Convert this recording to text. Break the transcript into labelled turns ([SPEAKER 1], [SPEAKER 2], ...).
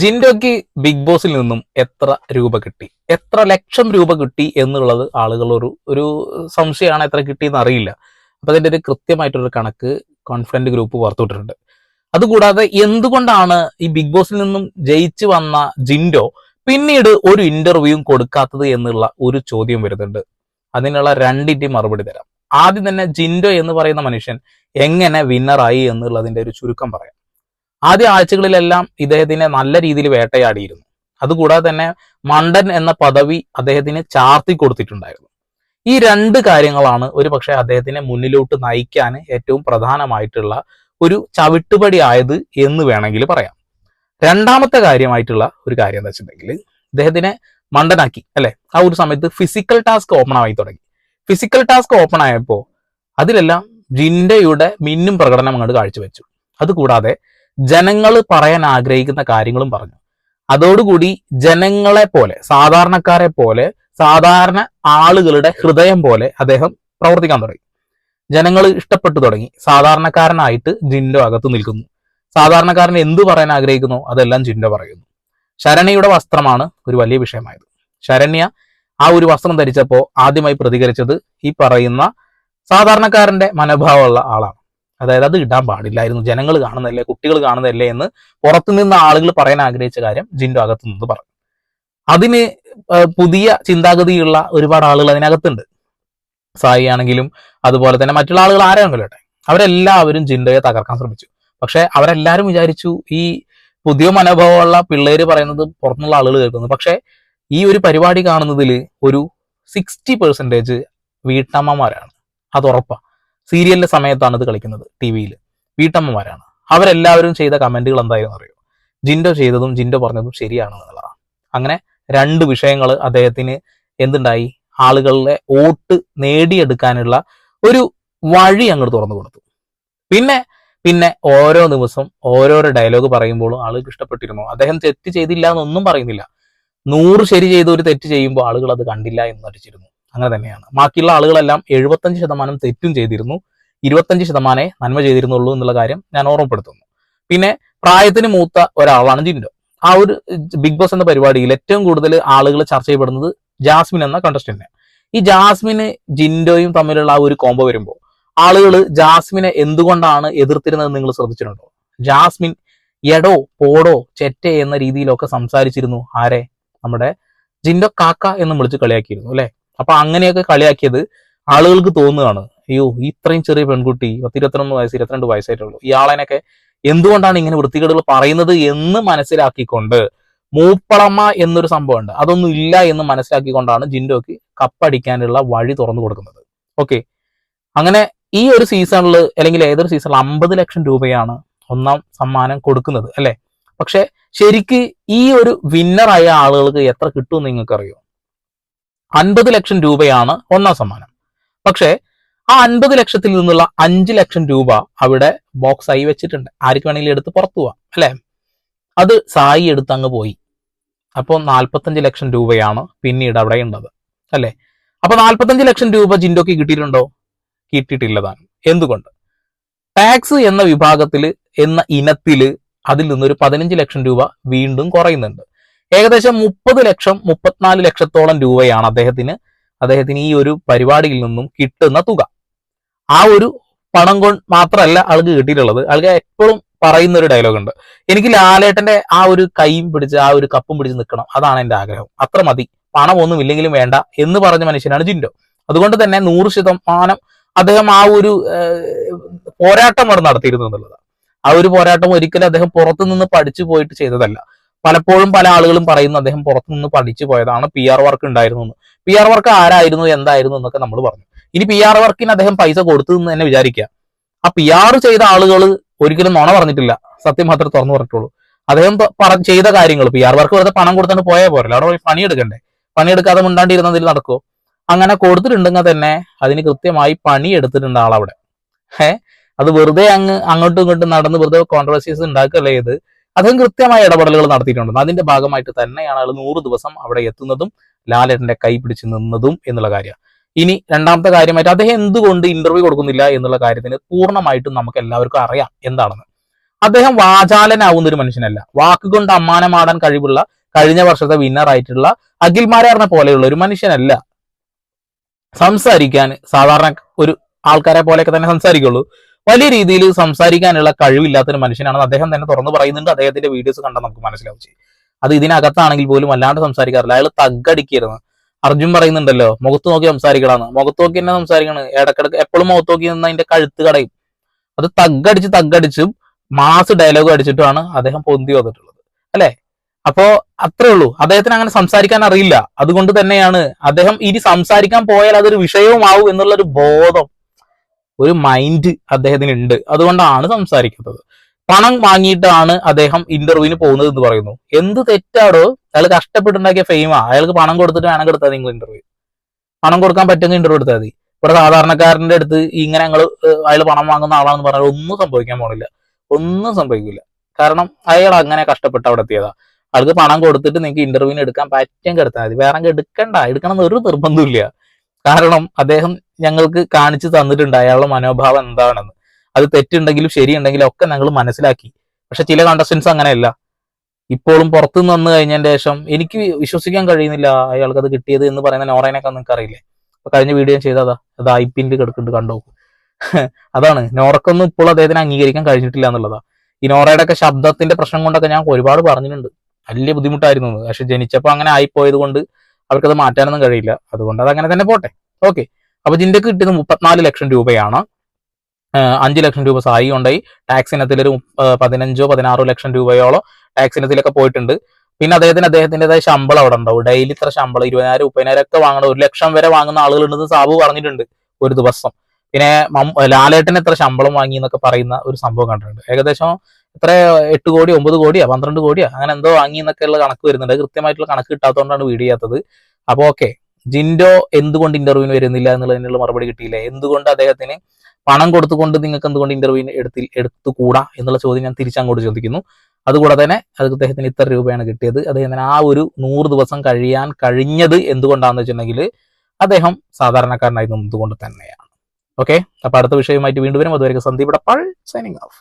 [SPEAKER 1] ജിൻഡോയ്ക്ക് big ബോസിൽ നിന്നും എത്ര രൂപ കിട്ടി? എത്ര ലക്ഷം രൂപ കിട്ടി എന്നുള്ളത് ആളുകൾ ഒരു ഒരു സംശയമാണ് എത്ര കിട്ടിയെന്ന് അറിയില്ല. അപ്പൊ അതിന്റെ ഒരു കൃത്യമായിട്ടൊരു കണക്ക് കോൺഫിഡന്റ് ഗ്രൂപ്പ് പുറത്തുവിട്ടിട്ടുണ്ട്. അതുകൂടാതെ എന്തുകൊണ്ടാണ് ഈ ബിഗ് ബോസിൽ നിന്നും ജയിച്ചു വന്ന ജിൻഡോ പിന്നീട് ഒരു ഇന്റർവ്യൂവും കൊടുക്കാത്തത് എന്നുള്ള ഒരു ചോദ്യം വരുന്നുണ്ട്. അതിനുള്ള രണ്ടിന്റെ മറുപടി തരാം. ആദ്യം തന്നെ ജിൻഡോ എന്ന് പറയുന്ന മനുഷ്യൻ എങ്ങനെ വിന്നറായി എന്നുള്ളതിന്റെ ഒരു ചുരുക്കം പറയാം. ആദ്യ ആഴ്ചകളിലെല്ലാം ഇദ്ദേഹത്തിനെ നല്ല രീതിയിൽ വേട്ടയാടിയിരുന്നു. അതുകൂടാതെ തന്നെ മണ്ടൻ എന്ന പദവി അദ്ദേഹത്തിന് ചാർത്തി കൊടുത്തിട്ടുണ്ടായിരുന്നു. ഈ രണ്ട് കാര്യങ്ങളാണ് ഒരു പക്ഷെ അദ്ദേഹത്തിനെ മുന്നിലോട്ട് നയിക്കാൻ ഏറ്റവും പ്രധാനമായിട്ടുള്ള ഒരു ചവിട്ടുപടി ആയത് എന്ന് വേണമെങ്കിൽ പറയാം. രണ്ടാമത്തെ കാര്യമായിട്ടുള്ള ഒരു കാര്യം എന്താ വെച്ചിട്ടുണ്ടെങ്കിൽ ഇദ്ദേഹത്തിനെ മണ്ടനാക്കി അല്ലെ? ആ ഒരു സമയത്ത് ഫിസിക്കൽ ടാസ്ക് ഓപ്പൺ ആയി തുടങ്ങി. ഫിസിക്കൽ ടാസ്ക് ഓപ്പൺ ആയപ്പോൾ അതിലെല്ലാം ജിൻഡയുടെ മിന്നും പ്രകടനം അങ്ങോട്ട് കാഴ്ചവെച്ചു. അതുകൂടാതെ ജനങ്ങൾ പറയാൻ ആഗ്രഹിക്കുന്ന കാര്യങ്ങളും പറഞ്ഞു. അതോടുകൂടി ജനങ്ങളെ പോലെ സാധാരണക്കാരെ പോലെ സാധാരണ ആളുകളുടെ ഹൃദയം പോലെ അദ്ദേഹം പ്രവർത്തിക്കാൻ തുടങ്ങി. ജനങ്ങൾ ഇഷ്ടപ്പെട്ടു തുടങ്ങി. സാധാരണക്കാരനായിട്ട് ജിൻഡോ അകത്ത് നിൽക്കുന്നു. സാധാരണക്കാരൻ എന്തു പറയാൻ ആഗ്രഹിക്കുന്നു? അതെല്ലാം ജിൻഡോ പറയുന്നു. ശരണ്യയുടെ വസ്ത്രമാണ് ഒരു വലിയ വിഷയമായത്. ശരണ്യ ആ ഒരു വസ്ത്രം ധരിച്ചപ്പോൾ ആദ്യമായി പ്രതികരിച്ചത് ഈ പറയുന്ന സാധാരണക്കാരന്റെ മനോഭാവമുള്ള ആളാണ്. അതായത് അത് ഇടാൻ പാടില്ലായിരുന്നു. ജനങ്ങൾ കാണുന്നതല്ലേ കുട്ടികൾ കാണുന്നതല്ലേ എന്ന് പുറത്തുനിന്ന് ആളുകൾ പറയാൻ ആഗ്രഹിച്ച കാര്യം ജിൻഡോ അകത്തുനിന്ന് പറഞ്ഞു. അതിന് പുതിയ ചിന്താഗതിയുള്ള ഒരുപാട് ആളുകൾ അതിനകത്തുണ്ട്. സായി ആണെങ്കിലും അതുപോലെ തന്നെ മറ്റുള്ള ആളുകൾ ആരാണെങ്കിലും അവരെല്ലാവരും ജിൻഡോയെ തകർക്കാൻ ശ്രമിച്ചു. പക്ഷെ അവരെല്ലാവരും വിചാരിച്ചു ഈ പുതിയ മനോഭാവമുള്ള പിള്ളേര് പറയുന്നത് പുറത്തുനിന്നുള്ള ആളുകൾ കേൾക്കുന്നു. പക്ഷെ ഈ ഒരു പരിപാടി കാണുന്നതിൽ ഒരു സിക്സ്റ്റി പെർസെന്റേജ് വീട്ടമ്മമാരാണ്. അത് ഉറപ്പാ. സീരിയലിന്റെ സമയത്താണ് ഇത് കളിക്കുന്നത് ടി വിയിൽ വീട്ടമ്മമാരാണ്. അവരെല്ലാവരും ചെയ്ത കമന്റുകൾ എന്തായിരുന്നു അറിയോ? ജിൻഡോ ചെയ്തതും ജിൻഡോ പറഞ്ഞതും ശരിയാണെന്നുള്ളതാണ്. അങ്ങനെ രണ്ട് വിഷയങ്ങൾ അദ്ദേഹത്തിന് എന്തുണ്ടായി? ആളുകളുടെ വോട്ട് നേടിയെടുക്കാനുള്ള ഒരു വഴി അങ്ങോട്ട് തുറന്നു കൊടുത്തു. പിന്നെ പിന്നെ ഓരോ ദിവസം ഓരോരോ ഡയലോഗ് പറയുമ്പോഴും ആളുകൾക്ക് ഇഷ്ടപ്പെട്ടിരുന്നു. അദ്ദേഹം തെറ്റ് ചെയ്തില്ല എന്നൊന്നും പറയുന്നില്ല. നൂറ് ശരി ചെയ്ത ഒരു തെറ്റ് ചെയ്യുമ്പോൾ ആളുകൾ അത് കണ്ടില്ല എന്ന് നടിച്ചിരുന്നു അങ്ങനെ തന്നെയാണ്. ബാക്കിയുള്ള ആളുകളെല്ലാം എഴുപത്തഞ്ച് ശതമാനം തെറ്റും ചെയ്തിരുന്നു. ഇരുപത്തഞ്ച് ശതമാനമേ നന്മ ചെയ്തിരുന്നുള്ളൂ എന്നുള്ള കാര്യം ഞാൻ ഓർമ്മപ്പെടുത്തുന്നു. പിന്നെ പ്രായത്തിന് മൂത്ത ഒരാളാണ് ജിൻഡോ. ആ ഒരു ബിഗ് ബോസ് എന്ന പരിപാടിയിൽ ഏറ്റവും കൂടുതൽ ആളുകൾ ചർച്ച ചെയ്യപ്പെടുന്നത് ജാസ്മിൻ എന്ന കണ്ടസ്റ്റന്റ് ഈ ജാസ്മിന് ജിൻഡോയും തമ്മിലുള്ള ആ ഒരു കോംബോ വരുമ്പോൾ ആളുകൾ ജാസ്മിനെ എന്തുകൊണ്ടാണ് എതിർത്തിരുന്നത് നിങ്ങൾ ശ്രദ്ധിച്ചിട്ടുണ്ടോ? ജാസ്മിൻ എടോ പോടോ ചെറ്റെ എന്ന രീതിയിലൊക്കെ സംസാരിച്ചിരുന്നു. ആരെ? നമ്മുടെ ജിൻഡോ കാക്ക എന്ന് വിളിച്ച് കളിയാക്കിയിരുന്നു അല്ലെ? അപ്പൊ അങ്ങനെയൊക്കെ കളിയാക്കിയത് ആളുകൾക്ക് തോന്നുകയാണ്. അയ്യോ ഇത്രയും ചെറിയ പെൺകുട്ടി പത്ത് ഇരുപത്തിരണ്ട് വയസ്സ് ഇരുപത്തിരണ്ട് വയസ്സായിട്ടുള്ളൂ. ഇയാളെനൊക്കെ എന്തുകൊണ്ടാണ് ഇങ്ങനെ വൃത്തികേടുകൾ പറയുന്നത് എന്ന് മനസ്സിലാക്കിക്കൊണ്ട് മൂപ്പളമ്മ എന്നൊരു സംഭവമുണ്ട്. അതൊന്നും ഇല്ല എന്ന് മനസ്സിലാക്കിക്കൊണ്ടാണ് ജിൻഡോക്ക് കപ്പടിക്കാനുള്ള വഴി തുറന്നു കൊടുക്കുന്നത്. ഓക്കെ. അങ്ങനെ ഈ ഒരു സീസണിൽ അല്ലെങ്കിൽ ഏതൊരു സീസണിൽ അമ്പത് ലക്ഷം രൂപയാണ് ഒന്നാം സമ്മാനം കൊടുക്കുന്നത് അല്ലെ? പക്ഷെ ശരിക്ക് ഈ ഒരു വിന്നറായ ആളുകൾക്ക് എത്ര കിട്ടുമെന്ന് നിങ്ങൾക്ക് അറിയോ അൻപത് ലക്ഷം രൂപയാണ് ഒന്നാം സമ്മാനം. പക്ഷേ ആ അൻപത് ലക്ഷത്തിൽ നിന്നുള്ള അഞ്ച് ലക്ഷം രൂപ അവിടെ ബോക്സ് ആയി വെച്ചിട്ടുണ്ട്. ആർക്ക് വേണമെങ്കിലും എടുത്ത് പുറത്തു പോവാം അല്ലെ? അത് സായി എടുത്ത് അങ്ങ് പോയി. അപ്പോൾ നാൽപ്പത്തഞ്ച് ലക്ഷം രൂപയാണ് പിന്നീട് അവിടെ ഉള്ളത് അല്ലേ? അപ്പൊ നാൽപ്പത്തഞ്ച് ലക്ഷം രൂപ ജിൻഡോക്ക് കിട്ടിയിട്ടുണ്ടോ? കിട്ടിയിട്ടില്ലതാണ്. എന്തുകൊണ്ട്? ടാക്സ് എന്ന വിഭാഗത്തിൽ എന്ന ഇനത്തിൽ അതിൽ നിന്നൊരു പതിനഞ്ച് ലക്ഷം രൂപ വീണ്ടും കുറയുന്നുണ്ട്. ഏകദേശം മുപ്പത് ലക്ഷം മുപ്പത്തിനാല് ലക്ഷത്തോളം രൂപയാണ് അദ്ദേഹത്തിന് അദ്ദേഹത്തിന് ഈ ഒരു പരിപാടിയിൽ നിന്നും കിട്ടുന്ന തുക. ആ ഒരു പണം കൊണ്ട് മാത്രമല്ല ആൾക്ക് കിട്ടിയിട്ടുള്ളത്. ആൾക്ക് എപ്പോഴും പറയുന്ന ഒരു ഡയലോഗ് ഉണ്ട്. എനിക്ക് ലാലേട്ടന്റെ ആ ഒരു കൈയും പിടിച്ച് ആ ഒരു കപ്പും പിടിച്ച് നിൽക്കണം. അതാണ് എന്റെ ആഗ്രഹം. അത്ര മതി. പണമൊന്നും ഇല്ലെങ്കിലും വേണ്ട എന്ന് പറഞ്ഞ മനുഷ്യനാണ് ജിൻഡോ. അതുകൊണ്ട് തന്നെ നൂറ് ശതമാനം അദ്ദേഹം ആ ഒരു പോരാട്ടമാണ് പോരാട്ടം അവിടെ നടത്തിയിരുന്നു എന്നുള്ളതാണ്. ആ ഒരു പോരാട്ടം ഒരിക്കലും അദ്ദേഹം പുറത്തു നിന്ന് പഠിച്ചു പോയിട്ട് ചെയ്തതല്ല. പലപ്പോഴും പല ആളുകളും പറയുന്നു അദ്ദേഹം പുറത്തുനിന്ന് പഠിച്ചു പോയതാണ് പി ആർ വർക്ക് ഉണ്ടായിരുന്നു പി ആർ വർക്ക് ആരായിരുന്നു എന്തായിരുന്നു എന്നൊക്കെ നമ്മൾ പറഞ്ഞു. ഇനി പി ആർ വർക്കിന് അദ്ദേഹം പൈസ കൊടുത്തു എന്ന് തന്നെ വിചാരിക്കുക. ആ പി ആർ ചെയ്ത ആളുകൾ ഒരിക്കലും നുണ പറഞ്ഞിട്ടില്ല. സത്യം മാത്രമേ തുറന്നു പറഞ്ഞിട്ടുള്ളൂ. അദ്ദേഹം ചെയ്ത കാര്യങ്ങൾ പി ആർ വർക്ക് വെറുതെ പണം കൊടുത്താണ് പോയാൽ പോരല്ലോ. അവിടെ പണിയെടുക്കണ്ടേ പണിയെടുക്കാതെ മിണ്ടാണ്ടിരുന്നതിൽ നടക്കുമോ അങ്ങനെ കൊടുത്തിട്ടുണ്ടെങ്കിൽ തന്നെ അതിന് കൃത്യമായി പണി എടുത്തിട്ടുണ്ട് ആളവിടെ. ഏഹ് അത് വെറുതെ അങ്ങ് അങ്ങോട്ടും ഇങ്ങോട്ടും നടന്ന് വെറുതെ കോൺട്രവേഴ്സീസ് ഉണ്ടാക്കുകയല്ലേ ചെയ്ത് അദ്ദേഹം കൃത്യമായ ഇടപെടലുകൾ നടത്തിയിട്ടുണ്ട്. അതിന്റെ ഭാഗമായിട്ട് തന്നെയാണ് ആൾ നൂറ് ദിവസം അവിടെ എത്തുന്നതും ലാലേട്ടന്റെ കൈ പിടിച്ച് നിന്നതും എന്നുള്ള കാര്യം. ഇനി രണ്ടാമത്തെ കാര്യമായിട്ട് അദ്ദേഹം എന്തുകൊണ്ട് ഇന്റർവ്യൂ കൊടുക്കുന്നില്ല എന്നുള്ള കാര്യത്തിന് പൂർണമായിട്ടും നമുക്ക് എല്ലാവർക്കും അറിയാം എന്താണെന്ന്. അദ്ദേഹം വാചാലനാവുന്ന ഒരു മനുഷ്യനല്ല വാക്കുകൊണ്ട് അമ്മാനമാടാൻ കഴിവുള്ള കഴിഞ്ഞ വർഷത്തെ വിന്നർ ആയിട്ടുള്ള അഖിൽമാരാറിനെ പോലെയുള്ള ഒരു മനുഷ്യനല്ല. സംസാരിക്കാൻ സാധാരണ ഒരു ആൾക്കാരെ പോലെയൊക്കെ തന്നെ സംസാരിക്കുള്ളൂ. വലിയ രീതിയിൽ സംസാരിക്കാനുള്ള കഴിവില്ലാത്തൊരു മനുഷ്യനാണ് അദ്ദേഹം തന്നെ തുറന്നു പറയുന്നുണ്ട്. അദ്ദേഹത്തിന്റെ വീഡിയോസ് കണ്ടാൽ നമുക്ക് മനസ്സിലാവും ചെയ്യും. അത് ഇതിനകത്താണെങ്കിൽ പോലും അല്ലാണ്ട് സംസാരിക്കാറില്ല. അയാൾ തഗ്ഗടിക്കരുത്. അർജുൻ പറയുന്നുണ്ടല്ലോ മുഖത്ത് നോക്കി സംസാരിക്കണമെന്ന് മുഖത്ത് നോക്കി തന്നെ സംസാരിക്കണം. ഇടക്കിടക്ക് എപ്പോഴും മുഖത്ത് നോക്കി നിന്ന് അതിന്റെ കഴുത്ത് കടയും. അത് തഗ്ഗടിച്ച് തഗ്ഗടിച്ചും മാസ് ഡയലോഗ് അടിച്ചിട്ടുമാണ് അദ്ദേഹം പൊന്തി വന്നിട്ടുള്ളത്. അല്ലേ? അപ്പോ അത്രേ ഉള്ളൂ. അദ്ദേഹത്തിന് അങ്ങനെ സംസാരിക്കാൻ അറിയില്ല. അതുകൊണ്ട് തന്നെയാണ് അദ്ദേഹം ഇനി സംസാരിക്കാൻ പോയാൽ അതൊരു വിഷയവുമാവും എന്നുള്ളൊരു ബോധം ഒരു മൈൻഡ് അദ്ദേഹത്തിന് ഉണ്ട് അതുകൊണ്ടാണ് സംസാരിക്കുന്നത്. പണം വാങ്ങിയിട്ടാണ് അദ്ദേഹം ഇന്റർവ്യൂവിന് പോകുന്നത് എന്ന് പറയുന്നു. എന്ത് തെറ്റാടോ? അയാൾ കഷ്ടപ്പെട്ടുണ്ടാക്കിയ ഫെയിമാ അയാൾക്ക് പണം കൊടുത്തിട്ട് വേണം എടുത്താൽ നിങ്ങൾ ഇന്റർവ്യൂ പണം കൊടുക്കാൻ പറ്റുന്ന ഇന്റർവ്യൂ എടുത്താൽ മതി. ഇവിടെ സാധാരണക്കാരന്റെ അടുത്ത് ഇങ്ങനെ ഞങ്ങൾ അയാൾ പണം വാങ്ങുന്ന ആളാണെന്ന് പറഞ്ഞാൽ ഒന്നും സംഭവിക്കാൻ പോണില്ല. ഒന്നും സംഭവിക്കില്ല. കാരണം അയാൾ അങ്ങനെ കഷ്ടപ്പെട്ട് അവിടെ എത്തിയതാ. ആൾക്ക് പണം കൊടുത്തിട്ട് നിങ്ങൾക്ക് ഇന്റർവ്യൂവിന് എടുക്കാൻ പറ്റുമെങ്കിൽ എടുത്താൽ മതി. വേറെ എടുക്കണ്ട. എടുക്കണം എന്ന് ഒരു നിർബന്ധമില്ല കാരണം അദ്ദേഹം ഞങ്ങൾക്ക് കാണിച്ചു തന്നിട്ടുണ്ട്. അയാളുടെ മനോഭാവം എന്താണെന്ന്. അത് തെറ്റുണ്ടെങ്കിലും ശരിയുണ്ടെങ്കിലും ഒക്കെ ഞങ്ങൾ മനസ്സിലാക്കി. പക്ഷെ ചില കണ്ടസ്റ്റൻസ് അങ്ങനെയല്ല. ഇപ്പോഴും പുറത്തുനിന്ന് വന്നു കഴിഞ്ഞതിന് ശേഷം എനിക്ക് വിശ്വസിക്കാൻ കഴിയുന്നില്ല അയാൾക്ക് അത് കിട്ടിയത് എന്ന് പറയുന്ന നോറേനൊക്കെ നിങ്ങൾക്ക് അറിയില്ലേ? അപ്പൊ കഴിഞ്ഞ വീഡിയോ ചെയ്തതാ. അത് ഐ പിന്നിൽ കിടക്കുന്നുണ്ട് കണ്ടോ അതാണ്. നോറക്കൊന്നും ഇപ്പോൾ അദ്ദേഹത്തിന് അംഗീകരിക്കാൻ കഴിഞ്ഞിട്ടില്ല എന്നുള്ളതാ. ഈ നോറയുടെ ഒക്കെ ശബ്ദത്തിന്റെ പ്രശ്നം കൊണ്ടൊക്കെ ഞാൻ ഒരുപാട് പറഞ്ഞിട്ടുണ്ട്. വലിയ ബുദ്ധിമുട്ടായിരുന്നു. പക്ഷെ ജനിച്ചപ്പോൾ അങ്ങനെ ആയിപ്പോയത് കൊണ്ട് അവർക്കത് മാറ്റാനൊന്നും കഴിയില്ല. അതുകൊണ്ട് അത് അങ്ങനെ തന്നെ പോട്ടെ. ഓക്കെ. അപ്പൊ ജിൻഡക്ക് കിട്ടിയത് മുപ്പത്തിനാല് ലക്ഷം രൂപയാണ്. അഞ്ച് ലക്ഷം രൂപ സായി ഉണ്ടായി ടാക്സ് ഇനത്തിൽ ഒരു പതിനഞ്ചോ പതിനാറോ ലക്ഷം രൂപയോളം ടാക്സ് ഇനത്തിലൊക്കെ പോയിട്ടുണ്ട്. പിന്നെ അദ്ദേഹത്തിന് അദ്ദേഹത്തിന്റെതായ ശമ്പളം അവിടെ ഉണ്ടാവും. ഡെയിലി ഇത്ര ശമ്പളം ഇരുപതിനായിരം മുപ്പതിനായിരം ഒക്കെ വാങ്ങണം ഒരു ലക്ഷം വരെ വാങ്ങുന്ന ആളുകളുണ്ടെന്ന് സാബു പറഞ്ഞിട്ടുണ്ട് ഒരു ദിവസം. പിന്നെ ലാലേട്ടൻ എത്ര ശമ്പളം വാങ്ങി എന്നൊക്കെ പറയുന്ന ഒരു സംഭവം കണ്ടിട്ടുണ്ട്. ഏകദേശം എത്ര എട്ട് കോടി ഒമ്പത് കോടിയാ പന്ത്രണ്ട് കോടിയാ അങ്ങനെ എന്തോ വാങ്ങി എന്നൊക്കെയുള്ള കണക്ക് വരുന്നുണ്ട്. കൃത്യമായിട്ടുള്ള കണക്ക് കിട്ടാത്തതുകൊണ്ടാണ് വീഡിയോ ചെയ്യാത്തത്. അപ്പോൾ ഓക്കെ ജിൻഡോ എന്തുകൊണ്ട് ഇന്റർവ്യൂവിന് വരുന്നില്ല എന്നുള്ളതിനുള്ള മറുപടി കിട്ടിയില്ല. എന്തുകൊണ്ട് അദ്ദേഹത്തിന് പണം കൊടുത്തുകൊണ്ട് നിങ്ങൾക്ക് എന്തുകൊണ്ട് ഇന്റർവ്യൂവിന് എടുത്തി എടുത്തുകൂടാ എന്നുള്ള ചോദ്യം ഞാൻ തിരിച്ചങ്ങോട്ട് ചോദിക്കുന്നു. അതുകൂടെ തന്നെ അത് അദ്ദേഹത്തിന് ഇത്ര രൂപയാണ് കിട്ടിയത്. അദ്ദേഹത്തിന് ആ ഒരു നൂറ് ദിവസം കഴിയാൻ കഴിഞ്ഞത് എന്തുകൊണ്ടാണെന്ന് വെച്ചിട്ടുണ്ടെങ്കിൽ അദ്ദേഹം സാധാരണക്കാരനായി നിന്നതുകൊണ്ട് തന്നെയാണ്. ഓക്കെ അപ്പൊ അടുത്ത വിഷയമായിട്ട് വീണ്ടും വരും. അതുവരെ സന്ദീപ് പൾ സൈനിങ് ഓഫ്